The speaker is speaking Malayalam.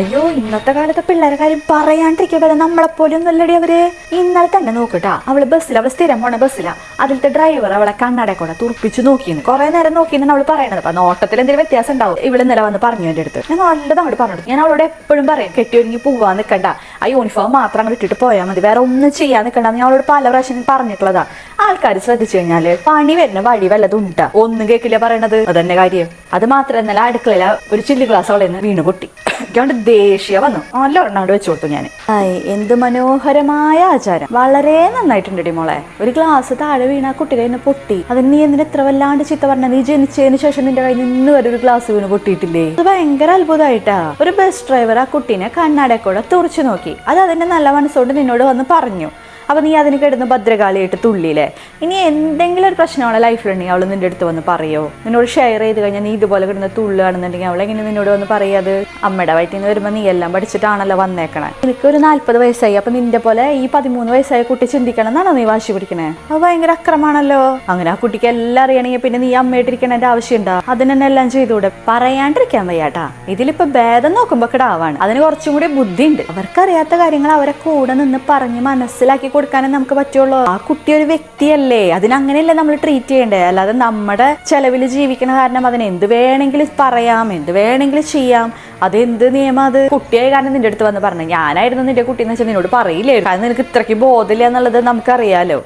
അയ്യോ ഇന്നത്തെ കാലത്തെ പിള്ളേരെ കാര്യം പറയാണ്ടിരിക്കട്ടെ നമ്മളെപ്പോലും നല്ലടി അവർ. ഇന്നലെ തന്നെ നോക്കട്ടാ അവൾ ബസ്സിൽ അവൾ സ്ഥിരം പോണ ബസ്സിലാ. അതിലത്തെ ഡ്രൈവർ അവളെ കണ്ണടെ കൂടെ തുറപ്പിച്ച് നോക്കിയെന്ന് കുറെ നേരം നോക്കിയെന്നാണ് അവൾ പറയണത്. അപ്പൊ നോട്ടത്തിൽ എന്തെങ്കിലും വ്യത്യാസം ഉണ്ടാവും. ഇവിടെ നില വന്ന് പറഞ്ഞു എന്റെ അടുത്ത്. ഞാൻ നല്ലത് അങ്ങോട്ട് പറഞ്ഞു ഞാൻ അവളോട് എപ്പോഴും പറയും കെട്ടി ഒരുങ്ങി പോവാൻ നിൽക്കണ്ട ആ യൂണിഫോം മാത്രം അങ്ങ് ഇട്ടിട്ട് പോയാൽ മതി. വേറെ ഒന്നും ചെയ്യാൻ നിൽക്കണ്ട ഞാൻ അവളോട് പല പ്രാവശ്യം പറഞ്ഞിട്ടുള്ളതാ. ആൾക്കാർ ശ്രദ്ധിച്ചു കഴിഞ്ഞാൽ പണി വരുന്ന വഴി വല്ലതും ഉണ്ടാ. ഒന്നും കേൾക്കില്ല പറയണത്. അതന്നെ കാര്യം. അത് മാത്രമല്ല അടുക്കളയില ഒരു ചില്ലി ഗ്ലാസ് അവളെ വീണ് പൊട്ടി. എനിക്കോണ്ട് ദേഷ്യ. വന്നു. നല്ല ഒരെണ്ണാണ്ട് വെച്ചു കൊടുത്തു ഞാൻ എന്ത് മനോഹരമായ ആചാരം. വളരെ നന്നായിട്ടുണ്ട് മോളെ. ഒരു ഗ്ലാസ് താഴെ വീണ കുട്ടി കയ്യിൽ പൊട്ടി. അതിന് നീ എന്തിനെ എത്ര വല്ലാണ്ട് ചീത്ത പറഞ്ഞ? നീ ജനിച്ചതിന് ശേഷം നിന്റെ കയ്യിൽ നിന്ന് വരെ ഒരു ഗ്ലാസ് വീണ് പൊട്ടിയിട്ടില്ലേ? അത് ഭയങ്കര അത്ഭുതമായിട്ടാ ഒരു ബസ് ഡ്രൈവർ ആ കുട്ടീനെ കണ്ണാടെ കൂടെ തുറച്ചു നോക്കി. അത് അതിന്റെ നല്ല മനസ്സുകൊണ്ട് നിന്നോട് വന്ന് പറഞ്ഞു. അപ്പൊ നീ അതിന് കിടന്ന് ഭദ്രകാളിയായിട്ട് തുള്ളിയില്ലേ? ഇനി എന്തെങ്കിലും ഒരു പ്രശ്നമാണ് ലൈഫിലുണ്ടെങ്കിൽ അവൾ നിന്റെ അടുത്ത് വന്ന് പറയോ? നിന്നോട് ഷെയർ ചെയ്ത് കഴിഞ്ഞാൽ നീ ഇതുപോലെ കിടന്ന് തുള്ളുകയാണെന്നുണ്ടെങ്കിൽ അവൾ എങ്ങനെ നിന്നോട് വന്ന് പറയാത് അമ്മയുടെ വയറ്റിൽ നിന്ന് വരുമ്പോൾ നീ എല്ലാം പഠിച്ചിട്ടാണല്ലോ വന്നേക്കണേ. എനിക്ക് ഒരു നാല്പത് വയസ്സായി. അപ്പൊ നിന്റെ പോലെ ഈ പതിമൂന്ന് വയസ്സായ കുട്ടി ചിന്തിക്കണം എന്നാണോ നീ വാശി പിടിക്കണേ? അത് ഭയങ്കര അക്രമാണല്ലോ. അങ്ങനെ ആ കുട്ടിക്ക് എല്ലാം അറിയണമെങ്കിൽ പിന്നെ നീ അമ്മയായിട്ടിരിക്കണതിന്റെ ആവശ്യമുണ്ടോ? അതിനെന്നെ എല്ലാം ചെയ്തുകൂടെ? പറയാണ്ടിരിക്കാൻ വയ്യാട്ടാ. ഇതിലിപ്പോ ഭേദം നോക്കുമ്പോ കിടാവാണ്. അതിന് കുറച്ചും കൂടി ബുദ്ധിയുണ്ട്. അവർക്കറിയാത്ത കാര്യങ്ങൾ അവരെ കൂടെ നിന്ന് പറഞ്ഞ് മനസ്സിലാക്കി കൊടുക്കാനേ നമുക്ക് പറ്റുള്ളൂ. ആ കുട്ടി ഒരു വ്യക്തിയല്ലേ? അതിനങ്ങനെയല്ലേ നമ്മൾ ട്രീറ്റ് ചെയ്യേണ്ടത് അല്ലാതെ നമ്മുടെ ചെലവിൽ ജീവിക്കണ കാരണം അതിന് എന്ത് വേണമെങ്കിലും പറയാം എന്ത് വേണമെങ്കിലും ചെയ്യാം. അത് എന്ത് നിയമം അത്? കുട്ടിയായ കാരണം നിന്റെ അടുത്ത് വന്ന് പറഞ്ഞു. ഞാനായിരുന്നു നിന്റെ കുട്ടി എന്ന് വെച്ചാൽ നിന്നോട് പറയില്ലേ കാരണം നിനക്ക് ഇത്രയ്ക്ക് ബോധമില്ല എന്നുള്ളത് നമുക്കറിയാലോ.